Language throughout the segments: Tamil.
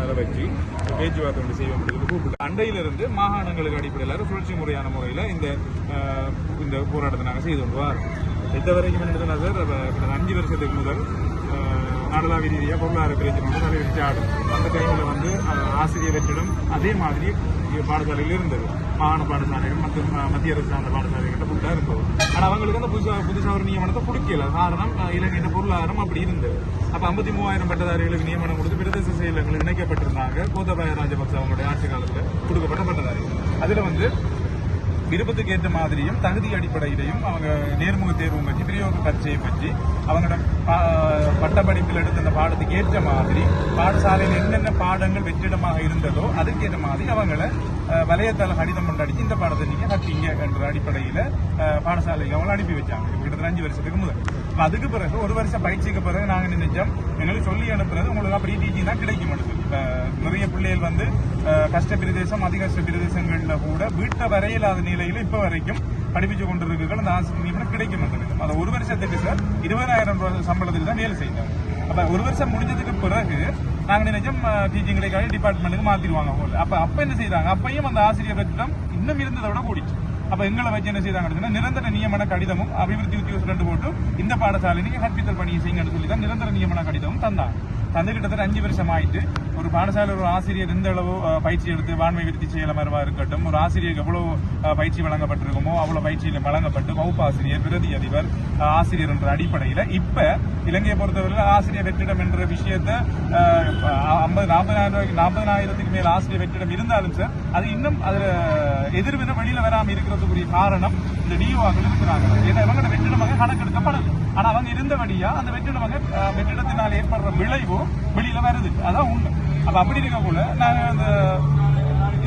அஹ், வச்சு பேச்சுவார்த்தை ஒன்று செய்வோம் கூப்பிட்டு அண்டையிலிருந்து மாகாணங்களுக்கு அடிப்படையில் சுழற்சி முறையான முறையில் இந்த இந்த போராட்டத்தை நாங்கள் செய்து கொண்டு வரோம். எந்த வரைக்கும் என்னதுன்னா சார்? அஞ்சு வருஷத்துக்கு முதல் நாடளாவிய ரீதியாக பொருளாதார பிரச்சனை வந்து ஆடும் அந்த டைமில் வந்து ஆசிரியர் வெற்றிடம் அதே மாதிரி பாடசாலையில் இருந்தது. மாகாண பாடசாலைகள் மற்றும் மத்திய அரசு சார்ந்த பாடசாலைகள்ட்ட ஃபுல்லாக இருந்தது. ஆனால் அவங்களுக்கு அந்த புதுசாக புதுசாக ஒரு நியமனத்தை கொடுக்கல. காரணம் இலங்கையின் பொருளாதாரம் அப்படி இருந்தது. அப்போ ஐம்பத்தி மூவாயிரம் பட்டதாரிகளுக்கு நியமனம் கொடுத்து பிரதேச செயலகங்கள் இணைக்கப்பட்டிருந்தாங்க. கோத்தபாய ராஜபக்ச அவங்களுடைய ஆட்சி காலத்தில் கொடுக்கப்பட்ட பட்டதாரிகள் அதில் வந்து விருப்பத்துக்கு ஏற்ற மாதிரியும் தகுதி அடிப்படையிலையும் அவங்க நேர்முக தேர்வும் பற்றி பிரியோக பரீட்சையை பற்றி அவங்களோட பட்டப்படிப்பில் எடுத்த அந்த பாடத்துக்கு ஏற்ற மாதிரி பாடசாலையில் என்னென்ன பாடங்கள் வெற்றிடமாக இருந்ததோ அதுக்கேற்ற மாதிரி அவங்களை வலையத்தால் கடிதம் கொண்டாடிச்சு இந்த பாடத்தை நீங்கள் கட்டிங்க என்ற அடிப்படையில் பாடசாலைக்கு அவங்களை அனுப்பி வச்சாங்க. கிட்டத்தட்ட அஞ்சு வருஷத்துக்கு முதல். அதுக்கு பிறகு ஒரு வருஷம் பயிற்சிக்கு பிறகு நாங்கள் நினைச்சோம் எங்களுக்கு சொல்லி அனுப்புறது உங்களுக்கு அப்படி டீச்சிங் தான் கிடைக்கும் இப்ப நிறைய பிள்ளைகள் வந்து கஷ்ட பிரதேசம் அதிக கஷ்ட பிரதேசங்களில் கூட வீட்டை வரையில்லாத நிலையில இப்போ வரைக்கும் படிப்பிச்சு கொண்டிருக்கிறீர்கள். அந்த ஆசிரியர் நியமனம் கிடைக்கும் விதம் அதை ஒரு வருஷத்துக்கு சார் இருபதாயிரம் ரூபாய் சம்பளத்தில் தான் வேலை செய்தாங்க. அப்ப ஒரு வருஷம் முடிஞ்சதுக்கு பிறகு நாங்க நினைச்சோம் டீச்சிங் கிடைக்காது டிபார்ட்மெண்ட்டுக்கு மாத்திடுவாங்க போல. அப்ப அப்ப என்ன செய்தாங்க? அப்பயும் அந்த ஆசிரியர் வெற்றிடம் இன்னும் இருந்ததை விட கூடிச்சு. அப்ப எங்களை வச்சு என்ன செய்தாங்க அப்படின்னா, நிரந்தர நியமன கடிதமும் அபிவிருத்தி உத்தியோகம் ரெண்டு போட்டு இந்த பாடசாலை நீங்க கற்பித்தல் பணியை செய்யுங்கன்னு சொல்லி தான் நிரந்தர நியமன கடிதமும் தந்தாங்க. தந்து கிட்டத்தட்ட அஞ்சு வருஷம் ஆயிட்டு ஒரு பாடசாலை ஒரு ஆசிரியர் எந்த அளவு பயிற்சி எடுத்து வான்மை விருத்தி செய்யல இருக்கட்டும் ஒரு ஆசிரியருக்கு எவ்வளவு பயிற்சி வழங்கப்பட்டிருக்குமோ அவ்வளவு பயிற்சியில் வழங்கப்பட்டு வகுப்பு ஆசிரியர் பிரதி அதிபர் ஆசிரியர் என்ற அடிப்படையில இப்ப இலங்கையை பொறுத்தவரையில் ஆசிரியர் வெற்றிடம் என்ற விஷயத்தை ஐம்பது நாற்பதாயிரம் ரூபாய்க்கு நாற்பதாயிரத்துக்கு மேல் ஆசிரியர் வெற்றிடம் இருந்தாலும் சார் அது இன்னும் அதுல எதிர்வினை வெளியில வராமல் இருக்கிறதுக்குரிய காரணம் இந்த டிஓக்கள் இருக்கிறாங்க. ஏன்னா இவங்களோட வெற்றிடமாக கணக்கெடுக்கப்படுது ஆனா அவங்க இருந்தபடியா அந்த வெற்றிடமாக வெற்றிடத்தினால் ஏற்படுற விளைவு வெளியில வருது அதான் உண்மை. அப்ப அப்படி இருக்கக்குள்ள நான் அந்த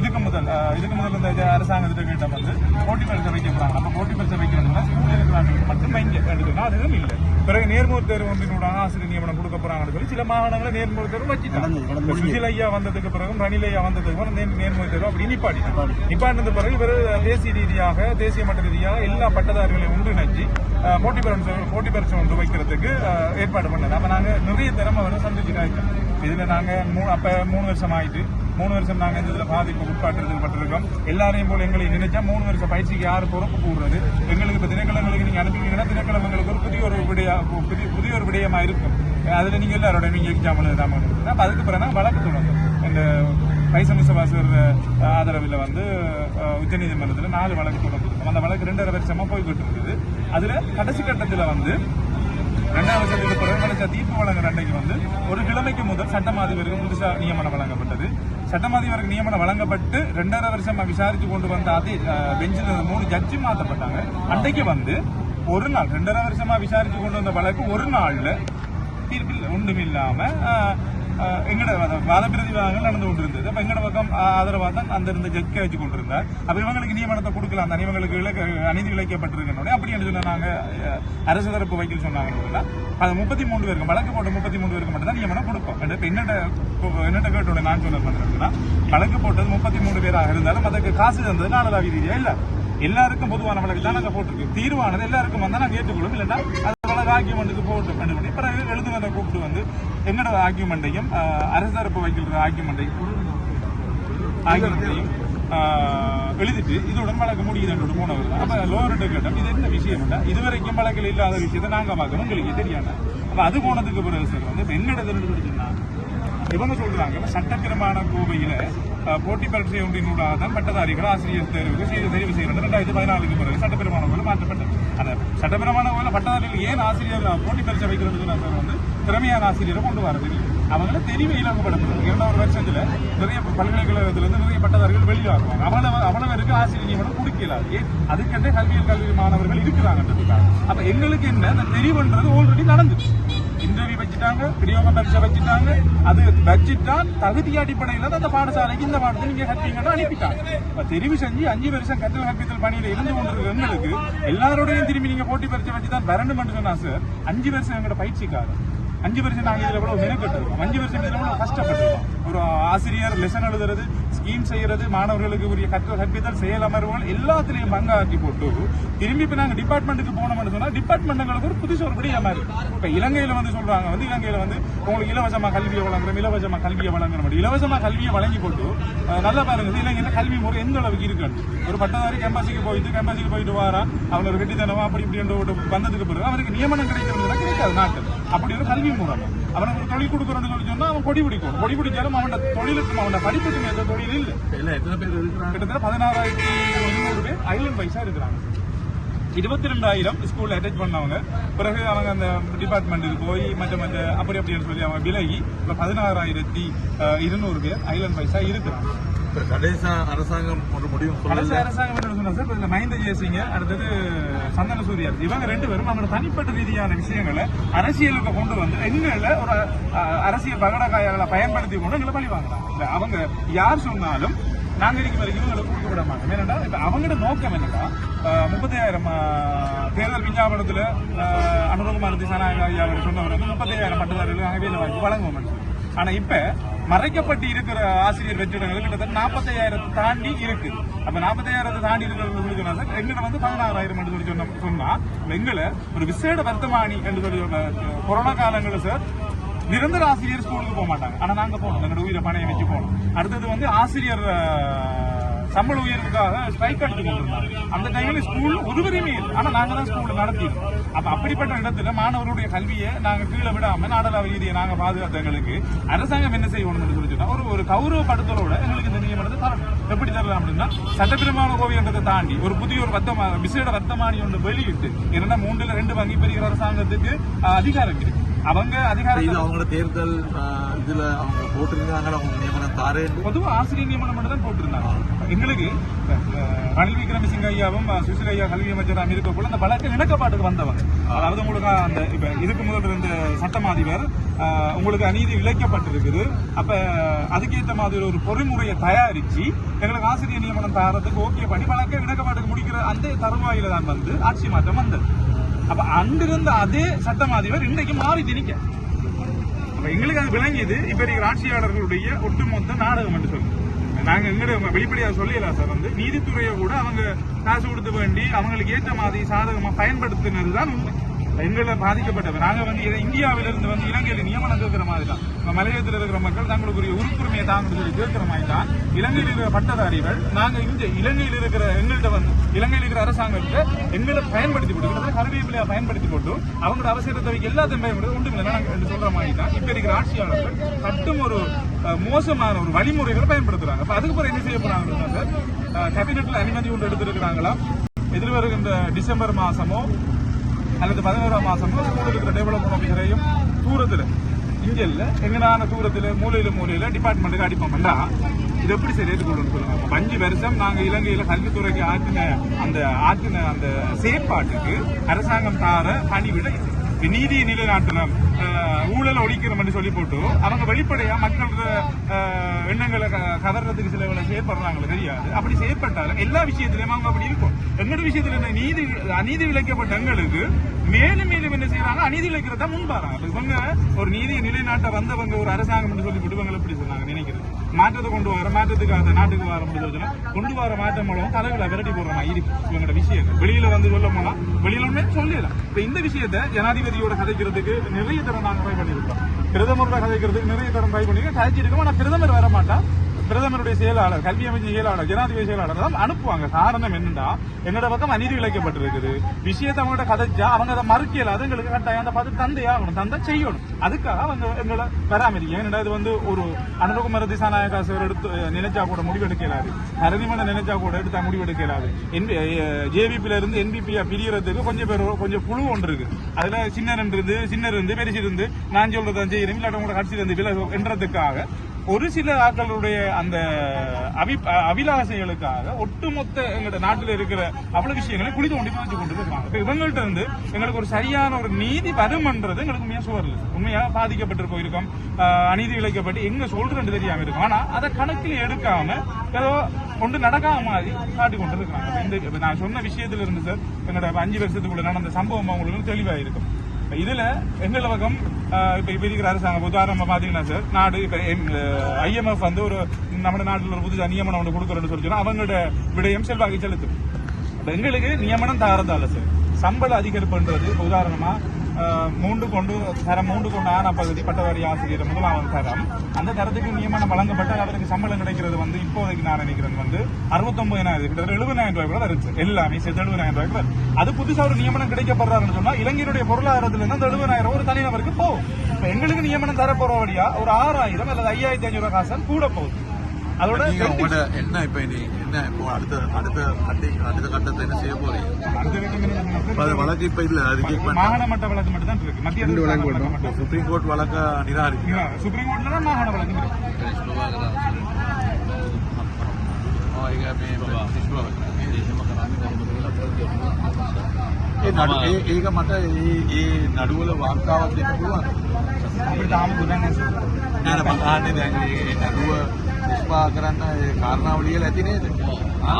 இதுக்கு முதல் இதுக்கு முதல் இந்த அரசாங்கத்திட்ட கேட்ட வந்து போட்டி பரிசை வைக்க போறாங்க அப்ப போட்டி பரிசை வைக்கணும்னா ஸ்கூல் இருக்கிறாங்க மட்டும் இங்க எடுக்கணும் அதுவும் இல்லை பிறகு நேர்முக தேர்வு ஒன்றினோட ஆசிரியர் நியமனம் கொடுக்க போறாங்கன்னு சொல்லி சில மாகாணங்களை நேர்முக தேர்வு வச்சுட்டாங்க ஐயா வந்ததுக்கு பிறகும் ரணில் ஐயா வந்ததுக்கு பிறகு நேர்- நேர்முக தேர்வு அப்படி நிப்பாட்டினாங்க நிப்பாட்டினது பிறகு இவர் தேசிய ரீதியாக தேசிய மட்ட ரீதியாக எல்லா பட்டதாரிகளையும் ஒன்றிணைச்சு போட்டி பரிசு போட்டி பரிசு ஒன்று வைக்கிறதுக்கு ஏற்பாடு பண்ணது அப்ப நாங்க நிறைய திறமை வந்து சந்திச்சு காய்ச்சோம் இதுல நாங்க மூ- அப்ப மூணு வருஷம் ஆயிட்டு மூணு வருஷம் நாங்க இந்த இதுல பாதிப்பு உட்பாட்டுறதுக்கு பட்டிருக்கோம். எல்லாரையும் போல எங்களை நினைச்சா மூணு வருஷம் பயிற்சிக்கு யாரு பொறுப்பு கூடுறது? எங்களுக்கு இப்ப தினக்கிழமைகளுக்கு நீங்க அனுப்பிங்கன்னா தினக்கிழமைகளுக்கு ஒரு புதிய ஒரு விடய புதிய புதிய ஒரு விடயமா இருக்கும். அதுல நீங்க எல்லாரோட நீங்க எக்ஸாம் எழுதாம அப்ப அதுக்கு பிறகு வழக்கு தொடங்கும் இந்த பைசமிசவாசர் ஆதரவில் வந்து உச்சநீதிமன்றத்தில் நாலு வழக்கு தொடர்ந்து அந்த வழக்கு ரெண்டரை வருஷமா போய்கிட்டு இருக்குது. அதுல கடைசி கட்டத்தில் வந்து ரெண்டாவது வருஷத்துக்கு பிறகு கிடைச்ச தீர்ப்பு வழங்குற அன்றைக்கு வந்து ஒரு கிழமைக்கு முதல் சட்டமாதிபருக்கு புதுசாக நியமனம் வழங்கப்பட்டது. சட்டமாதிபருக்கு நியமனம் வழங்கப்பட்டு ரெண்டரை வருஷமா விசாரிச்சு கொண்டு வந்த அதே பெஞ்சில் மூணு ஜட்ஜி மாற்றப்பட்டாங்க. அன்றைக்கு வந்து ஒரு நாள் ரெண்டரை வருஷமா விசாரிச்சு கொண்டு வந்த வழக்கு ஒரு நாள்ல தீர்ப்பில் ஒன்றுமில்லாம எங்கட வாதப்பிரதிவாதங்கள் நடந்து கொண்டிருந்தது அப்ப எங்கட பக்கம் ஆதரவாதம் தான் அந்த இருந்த ஜட்க வச்சு கொண்டிருந்தார் அப்ப இவங்களுக்கு நியமனத்தை கொடுக்கலாம் அந்த இவங்களுக்கு இலக்க அநீதி இழைக்கப்பட்டிருக்கணும் அப்படி என்று சொன்னா அரசு தரப்பு வக்கீல் சொன்னாங்கன்னா அது முப்பத்தி மூணு பேருக்கு வழக்கு போட்ட முப்பத்தி மூணு பேருக்கு மட்டும் தான் நியமனம் கொடுப்போம் இப்ப என்னட்ட என்னட்ட கேட்டோட நான் சொன்ன பண்றேன்னா வழக்கு போட்டது முப்பத்தி மூணு பேராக இருந்தாலும் அதுக்கு காசு தந்தது நாளதாவி ரீதியா இல்ல எல்லாருக்கும் பொதுவான வழக்கு தான் நாங்க போட்டிருக்கோம் தீர்வானது எல்லாருக்கும் வந்தா நாங்க ஏற்றுக்கொள்ளும் இல்லைன்னா அது ஆர்கியூமெண்ட்டுக்கு போட்டு பண்ணி பண்ணி பிறகு எழுதுனதை கூப்பிட்டு வந்து எங்களோட ஆர்கியூமெண்ட்டையும் அரசரப்பு வைக்கிற ஆர்கியூமெண்ட்டையும் ஆகியவற்றையும் எழுதிட்டு இதோட வழக்கு முடியுதுன்னு போனவர் அப்போ அப்ப லோவர் கேட்டோம் இது என்ன விஷயம் இதுவரைக்கும் வழக்கில் இல்லாத விஷயத்தை நாங்கள் பார்க்கணும். உங்களுக்கு தெரியாது? அப்போ அது போனதுக்கு பிறகு சார் வந்து இப்போ என்னோட தெரிஞ்சு இவங்க சொல்றாங்க சட்டப்பிரமாண கோவையில போட்டி பரீட்சை ஒன்றினூடாக தான் பட்டதாரிகள் ஆசிரியர் தேர்வுக்கு செய்து தெரிவு செய்யறது ரெண்டாயிரத்தி பதினாலுக்கு பிறகு சட்டப்பிரமாண கோவில் மாற்றப்பட்டது. அந்த சட்டப்பிரமாண கோவில் பட்டதாரிகள் ஏன் ஆசிரியர் போட்டி பரீட்சை வைக்கிறதுக்கு நான் வந்து திறமையான ஆசிரியரை கொண்டு வரது அவங்கள தெரிவு இலகுபடுத்துறது இரண்டாவது வருஷத்துல நிறைய பல்கலைக்கழகத்திலிருந்து நிறைய பட்டதாரிகள் வெளியே வருவாங்க அவ்வளவு அவ்வளவு ஆசிரியர் நியமனம் கொடுக்கல. ஏன்? அதுக்கென்றே கல்வியல் கல்வி மாணவர்கள் இருக்கிறாங்கன்றதுக்காக. அப்ப எங்களுக்கு என்ன? அந்த தெரிவுன்றது ஆல்ரெடி நடந்துச்சு. இன்டர்வியூ வச்சுட்டாங்க விநியோக பரீட்சை வச்சுட்டாங்க. அது வச்சுட்டா தகுதி அடிப்படையில தான் அந்த பாடசாலைக்கு இந்த பாடத்தை நீங்க கற்பீங்கன்னு அனுப்பிட்டாங்க. இப்ப தெரிவு செஞ்சு அஞ்சு வருஷம் கற்றல் கற்பித்தல் பணியில இருந்து கொண்டிருக்கிற எங்களுக்கு எல்லாரோடையும் திரும்பி நீங்க போட்டி பரீட்சை வச்சு தான் வரணும் சொன்னா சார் அஞ்சு வருஷம் எங்களோட பயிற்சிக்காரர் அஞ்சு பர்சன்ட் நாங்கள் இதில் எவ்வளவு மெனக்கெட்டிருக்கோம். அஞ்சு பர்சன்ட் இதுல எவ்வளவு கஷ்டப்பட்டிருக்கோம். ஒரு ஆசிரியர் லெசன் எழுதுறது ஸ்கீம் செய்யறது மாணவர்களுக்கு உரிய கற்ற கற்பித்தல் செயல் அமர்வுகள் எல்லாத்துலயும் பங்காக்கி போட்டு திரும்பி இப்ப நாங்க டிபார்ட்மெண்ட்டுக்கு போனோம்னு சொன்னா டிபார்ட்மெண்ட்டுங்களுக்கு ஒரு புதுசு ஒரு விடிய மாதிரி இப்ப இலங்கையில வந்து சொல்றாங்க வந்து இலங்கையில வந்து உங்களுக்கு இலவசமா கல்வியை வழங்குறோம் இலவசமா கல்வியை வழங்குற மாதிரி இலவசமா கல்வியை வழங்கி போட்டு நல்லா பாருங்க இலங்கையில கல்வி முறை எந்த அளவுக்கு இருக்குன்னு. ஒரு பட்டதாரி கேம்பஸுக்கு போயிட்டு கேம்பஸுக்கு போயிட்டு வாரா அவனோட ஒரு வெட்டித்தனமா அப்படி இப்படி ஒரு வந்ததுக்கு பிறகு அவருக்கு நியமனம் கிடைக்கிறது கிடைக்காது நாட்டில். அப்படி ஒரு கல்வி முறை அவனுக்கு ஒரு தொழில் கொடுக்குறோம்னு சொல்லி சொன்னா அவன் கொடி பிடிக்கும். கொடி பிடிச்சாலும் அவனோட தொழிலுக்கும் அவனோட படிப்புக்கும் எந்த தொழில் இல்லை. இல்ல எத்தனை பேர் இருக்கிறாங்க? கிட்டத்தட்ட பதினாறாயிரத்தி இருநூறு பேர் ஐலண்ட் வைஸா இருக்கிறாங்க. இருபத்தி ரெண்டாயிரம் ஸ்கூல்ல அட்டாச் பண்ணவங்க. பிறகு அவங்க அந்த டிபார்ட்மெண்ட்டுக்கு போய் மற்ற மற்ற அப்படி அப்படின்னு சொல்லி அவங்க விலகி இப்ப பதினாறாயிரத்தி இருநூறு பேர் ஐலண்ட் வைஸா இருக்கிறாங்க. கடைசி அரசாங்கம் ஒரு முடிவு கடைசி சொல்லல அரசாங்கம் என்ன சொன்னா சார்? இப்ப இந்த மஹிந்த ஜெயசிங்க அடுத்தது சந்தன சூரியார் இவங்க ரெண்டு பேரும் அவங்களோட தனிப்பட்ட ரீதியான விஷயங்களை அரசியலுக்கு கொண்டு வந்து எங்களை ஒரு அரசியல் பகடக்காயங்களை பயன்படுத்தி கொண்டு எங்களை பழி வாங்குறாங்க. அவங்க யார் சொன்னாலும் நாங்க இருக்கும் வரைக்கும் இவங்களை கொடுக்க விட மாட்டோம். ஏன்னா இப்ப அவங்களோட நோக்கம் என்னன்னா அஹ், முப்பத்தாயிரம் அஹ், தேர்தல் விஞ்ஞாபனத்துல அஹ், அனுரகுமார் திசாநாயக ஐயா அவர் சொன்னவர் வந்து முப்பத்தாயிரம் பட்டதாரிகள் நாங்க வேலை வாங்கி வழங்குவோம் ஆனா இப்ப மறைக்கப்பட்டு இருக்கிற ஆசிரியர் வெற்றிடங்கள் கிட்டத்தட்ட நாற்பத்தையாயிரத்தை தாண்டி இருக்கு. அப்ப நாற்பத்தையாயிரத்தை தாண்டி இருக்கிறவங்களுக்கு சொன்னா சார்? எங்கிட்ட வந்து பதினாறாயிரம் என்று சொல்லி சொன்ன சொன்னா எங்களை ஒரு விசேட வர்த்தமானி என்று சொல்லி சொன்ன கொரோனா காலங்களில் சார் நிரந்தர ஆசிரியர் ஸ்கூலுக்கு போக மாட்டாங்க. ஆனா நாங்க போனோம் எங்களோட உயிரை பணையை வச்சு போனோம் அடுத்தது வந்து ஆசிரியர் சம்பள உயர்வுக்காக ஸ்ட்ரைக் அடிச்சு கொண்டிருந்தாங்க அந்த டைம்ல ஸ்கூல் ஒருவரையுமே இல்லை. ஆனா நாங்க தான் ஸ்கூல் நடத்தியிருக்கோம் அப்ப அப்படிப்பட்ட இடத்துல மாணவர்களுடைய கல்வியை நாங்க கீழே விடாம நாடளாவ ரீதியை நாங்க பாதுகாத்த எங்களுக்கு அரசாங்கம் என்ன செய்யணும்னு சொல்லி சொன்னா ஒரு ஒரு கௌரவப்படுத்தலோட எங்களுக்கு இந்த நியமனத்தை தரணும். எப்படி தரலாம் அப்படின்னா சட்டப்பிரமான கோவியன்றதை தாண்டி ஒரு புதிய ஒரு வர்த்தமான விசேட வர்த்தமானி ஒன்று வெளியிட்டு என்னன்னா மூன்றுல ரெண்டு வங்கி பெறுகிற அரசாங்கத்துக்கு அதிகாரம் இருக்கு. அவங்க அதிகாரம் அவங்களோட தேர்தல் இதுல அவங்க போட்டிருந்தாங்க அவங்க நியமனம் தாரேன். பொதுவா ஆசிரியர் நியமனம் மட்டும் தான் போட்டிருந்தாங்க. எங்களுக்கு ரணில் விக்ரமசிங்க ஐயாவும் சுசில் ஐயா கல்வி அமைச்சராக இருக்கக்குள்ள அந்த வழக்கு இணக்கப்பாட்டுக்கு வந்தவங்க. அதாவது உங்களுக்கு அந்த இப்ப இதுக்கு முதல் இருந்த சட்டமாதிபர் அஹ், உங்களுக்கு அநீதி இழைக்கப்பட்டிருக்குது அப்ப அதுக்கேற்ற மாதிரி ஒரு பொறிமுறையை தயாரிச்சு எங்களுக்கு ஆசிரியர் நியமனம் தாரத்துக்கு ஓகே பண்ணி வழக்கை இணக்கப்பாட்டுக்கு முடிக்கிற அந்த தருவாயில தான் வந்து ஆட்சி மாற்றம் வந்தது. அப்ப அங்கிருந்த அதே சட்டமாதிபர் இன்றைக்கு மாறி திணிக்க. அப்ப எங்களுக்கு அது விளங்கியது. இப்ப இருக்கிற ஆட்சியாளர்களுடைய ஒட்டுமொத்த நாடகம் என்று சொல்லி. நாங்க எங்கிட்ட வெளிப்படையா சொல்லல சார் வந்து நீதித்துறையை கூட அவங்க காசு கொடுத்து வேண்டி அவங்களுக்கு ஏற்ற மாதிரி சாதகமா பயன்படுத்தினது தான் உண்மை. எங்களை பாதிக்கப்பட்டவர். நாங்கள் வந்து இதை இந்தியாவில இருந்து வந்து இலங்கையில நியமனம் கேட்கிற மாதிரி தான் இப்போ மலையத்தில் இருக்கிற மக்கள் தங்களுக்குரிய உறுப்புரிமையை தாங்கன்னு சொல்லி கேட்கிற மாதிரி தான் இலங்கையில் இருக்கிற பட்டதாரிகள் நாங்கள் இங்கே இலங்கையில் இருக்கிற எங்கள்கிட்ட வந்து இலங்கையில் இருக்கிற அரசாங்கத்தை எங்களை பயன்படுத்தி போட்டு கிட்டத்தட்ட கருவேப்பிலையா பயன்படுத்தி போட்டு அவங்களோட அவசர தேவைக்கு எல்லாத்தையும் பயன்படுத்தி ஒன்றும் இல்லை நாங்கள் என்று சொல்ற மாதிரி தான் இப்போ இருக்கிற ஆட்சியாளர்கள் கட்டும் ஒரு மோசமான ஒரு வழிமுறைகளை பயன்படுத்துறாங்க. அப்போ அதுக்கு என்ன செய்ய போறாங்கன்னா சார் கேபினெட்ல அனுமதி ஒன்று எடுத்திருக்கிறாங்களா? எதிர்வருகின்ற டிசம்பர் மாசமோ அல்லது பதினோராம் மாசமோ ஸ்கூலுக்கு இருக்கிற டெவலப்மெண்ட் ஆஃபீஸரையும் தூரத்தில் இங்க இல்ல எங்கனான தூரத்துல மூலையில மூலையில டிபார்ட்மெண்ட்டுக்கு அடிப்போம்டா இது எப்படி சரி ஏற்றுக்கொள்ளணும் சொல்லுங்க. அஞ்சு வருஷம் நாங்கள் இலங்கையில் கல்வித்துறைக்கு ஆற்றின அந்த ஆற்றின அந்த செயற்பாட்டுக்கு அரசாங்கம் தார பணிவிட நீதியை நிலைநாட்டணும். ஊழல் ஒழிக்கணும் என்று சொல்லி போட்டு அவங்க வெளிப்படையா மக்களோட எண்ணங்களை க- சில வேலை செயற்படுறாங்களே தெரியாது. அப்படி செயற்பட்டாலும் எல்லா விஷயத்திலயும் அவங்க அப்படி இருக்கும். எங்களோட விஷயத்துல என்ன நீதி அநீதி விளைக்கப்பட்ட எங்களுக்கு மேலும் மேலும் என்ன செய்யறாங்க அநீதி இழைக்கிறதா முன்பாறாங்க. இவங்க ஒரு நீதியை நிலைநாட்ட வந்தவங்க ஒரு அரசாங்கம் சொல்லி விடுவாங்க எப்படி சொன்னாங்க நினைக்கிறது மாற்றத்தை கொண்டு வர மாற்றத்துக்கு அந்த நாட்டுக்கு வர முடியும் கொண்டு வர மாற்றம் மூலம் தலைகளை விரட்டி போடுற மாதிரி இருக்கு இவங்களோட விஷயங்கள். வெளியில வந்து சொல்ல போனா வெளியில சொல்லிடலாம் சொல்லலாம் இப்ப இந்த விஷயத்த ஜனாதிபதியோட கதைக்கிறதுக்கு நிறைய தரம் நாங்க ட்ரை பண்ணிருக்கோம் பிரதமரோட கதைக்கிறதுக்கு நிறைய தரம் ட்ரை பண்ணியிருக்கோம். கதைச்சிருக்கோம் ஆனால் பிரதமர் வர மாட்டா பிரதமருடைய செயலாளர் கல்வி அமைச்சர் செயலாளர் ஜனாதிபதி செயலாளர் தான் அனுப்புவாங்க. காரணம் என்னன்னா என்னோட பக்கம் அநீதி இழைக்கப்பட்டிருக்குது விஷயத்தை அவங்கள்ட்ட கதைச்சா அவங்க அதை மறுக்கல. அது எங்களுக்கு கட்டாயம் அந்த பார்த்து தந்தை ஆகணும். தந்தை செய்யணும். அதுக்காக அவங்க எங்களை பராமரிக்க ஏன்னா இது வந்து ஒரு அனுரகுமார திசாநாயகா சார் எடுத்து நினைச்சா கூட முடிவெடுக்கலாது. அரணிமனை நினைச்சா கூட எடுத்தா முடிவெடுக்கலாது. ஜேவிபில இருந்து என்பிபியா பிரியறதுக்கு கொஞ்சம் பேர் கொஞ்சம் குழு ஒன்று இருக்கு. அதுல சின்ன இருந்து சின்ன இருந்து பெருசு இருந்து நான் சொல்றதான் செய்யறேன் இல்லாட்ட கூட கட்சியில இருந்து விலகு என்றதுக்காக ஒரு சில ஆட்களுடைய அந்த அபி அபிலாசைகளுக்காக ஒட்டுமொத்த எங்களோட நாட்டில் இருக்கிற அவ்வளவு விஷயங்களை குழி தோண்டி வச்சு கொண்டு இருக்காங்க இப்போ இவங்கள்ட்ட இருந்து எங்களுக்கு ஒரு சரியான ஒரு நீதி வருமன்றது எங்களுக்கு உண்மையா சுவரில் உண்மையாக பாதிக்கப்பட்டு போயிருக்கோம். அநீதி இழைக்கப்பட்டு எங்க சொல்றேன்னு தெரியாம இருக்கும். ஆனா அதை கணக்கில் எடுக்காம ஏதோ கொண்டு நடக்காம மாதிரி காட்டி கொண்டு இருக்காங்க இந்த நான் சொன்ன விஷயத்துல இருந்து சார் எங்களோட அஞ்சு வருஷத்துக்குள்ள நடந்த சம்பவம் அவங்களுக்கு தெளிவாக இருக்கும் இதில் எங்கள பக்கம் ஆஹ், இப்போ இருக்கிற அரசாங்கம் உதாரணமாக பார்த்தீங்கன்னா சார் நாடு இப்போ ஐஎம்எஃப் வந்து ஒரு நம்ம நாட்டில் ஒரு புதுசா நியமனம் ஒன்று கொடுக்குறோம்னு சொல்லி அவங்களோட விடயம் செல்வாக்கு செலுத்தும். எங்களுக்கு நியமனம் தாரதால சார் சம்பள அதிகரிப்புன்றது உதாரணமாக உதாரணமா மூன்று கொண்டு தரம் மூன்று கொண்டு ஆன பகுதி பட்டதாரி ஆசிரியர் முதலாவது தரம் அந்த தரத்துக்கு நியமனம் வழங்கப்பட்டால் அவருக்கு சம்பளம் கிடைக்கிறது வந்து இப்போதைக்கு நான் நினைக்கிறது வந்து அறுபத்தொன்பதாயிரம் கிட்டத்தட்ட எழுபதாயிரம் ரூபாய் கூட வருது எல்லாமே சேர்த்து எழுபதாயிரம் ரூபாய் கூட அது புதுசாக ஒரு நியமனம் கிடைக்கப்படுறாருன்னு சொன்னா இளைஞருடைய பொருளாதாரத்துல இருந்து அந்த எழுபதாயிரம் ஒரு தனிநபருக்கு போகும் எங்களுக்கு நியமனம் தர வழியா ஒரு ஆறாயிரம் அல்லது ஐயாயிரத்தி ஐநூறு காசு கூட போகுது அதோட நீங்க உங்களோட என்ன இப்ப இனி என்ன இப்போ அடுத்த அடுத்த கட்டி அடுத்த கட்டத்தை என்ன செய்ய போறீங்க அடுத்த கட்டம் என்ன இப்ப சொன்னா, அது வழக்கு இப்ப இல்ல அது ரிஜெக்ட் பண்ண மாகாண மட்ட வழக்கு மட்டும் தான் இருக்கு மத்திய அரசு மாகாண மட்ட மட்டும். சுப்ரீம் கோர்ட் வழக்க நிராகரிக்க இல்ல, சுப்ரீம் கோர்ட்ல தான் மாகாண வழக்கு இருக்கு ඒ නඩු ඒ- ඒක මට ඒ ඒ නඩුවල වාර්තාවක් දෙන්න පුළුවන් அப்படி தாம புதானே சார் නෑ නෑ මම අහන්නේ දැන් ඒ නඩුව ನಿಷ್ಪಾಕರನ್ನ ಕಾರಣಾವಳಿಯಲ್ಲಿ ಅತಿನೇ ಇದೆ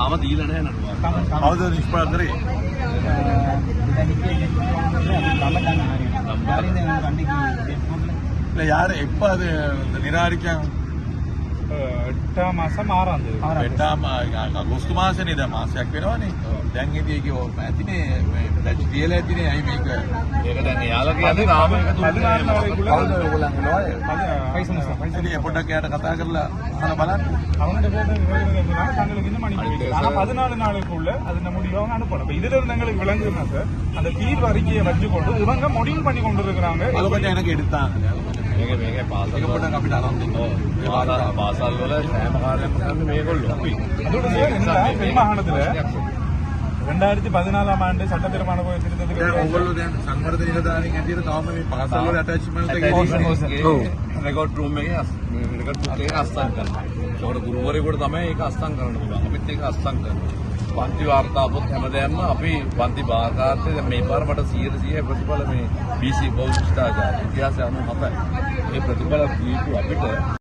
ಅವತ್ತು ಇಲ್ಲಡೆ ಹೌದು ನಿಷ್ಪಾ ಅಂದ್ರೆ இல்லை யார் எப்போ அது நிராகரிக்க நிராகரிக்காம அஹ், எட்டாம் மாசம் ஆறாம் தேதி එටාම අගෝස්තු මාසනේ දැන් මාසයක් වෙනවනේ දැන් ඉතින් ඒක ඇතිනේ දැන් තියලා ඇතිනේ අයි මේක ඒක දැන් එයාලා කියන්නේ තාම එකතු பதினாறு நாளைக்குள்ள කවුද ඔයගොල්ලන්ගේ lawyer? அது, பைசா சார், பைசா. ඉතින් පොඩ්ඩක් එයාට කතා කරලා අහලා බලන්න அவங்கள்ட்ட கேட்ட விவரங்கள் என்னன்னா, தங்களுக்கு இன்னும் அனுப்பி வைக்கல. ஆனா பதினாலு நாளுக்குள்ள அது இந்த முடிவை அவங்க அனுப்பணும் இப்ப இதுல இருந்து எங்களுக்கு விளங்குதுன்னா சார் அந்த தீர்வு அறிக்கையை வச்சுக்கொண்டு இவங்க முடிவு பண்ணி கொண்டு இருக்கிறாங்க අද கொஞ்சம் எனக்கு எடுத்தாங்க මේක මේක ඒක පාසල් පොඩ්ඩක් අපිට අරන් දෙන්න පාසල් පාසල් වල සෑම කාර්යයක් කරන්නේ මේගොල්ලෝ. அதோட சார் இந்த தென் மாகாணத்துல ரெண்டாயிரத்தி பதினாலாம் ஆண்டு சட்டத்திருமான கோயில் දැන් திருத்தத்துக்கு ඔයගොල්ලෝ දැන් සංවර්ධන නිලධාරීන් හැටියට තාම මේ පාසල් වල ඇටැච්මන්ට් එක ගේ රෙකෝඩ් රූම් එකේ අස්- රෙකෝඩ් බුක් එකේ අස්සම් කරනවා. ඒකට ගුරුවරයෙකුට තමයි ඒක අස්සම් කරන්න පුළුවන්. අපිත් ඒක අස්සම් කරනවා. පන්ති වාර්තාපොත් හැමදෑම අපි පන්ති භාකාර්තය මේ පාර මට සීර සීය ප්‍රතිඵල මේ බිසි බෞෂ්ඨාචාර ඉතිහාසය අනුව හතයි. මේ ප්‍රතිඵල දීපු අපිට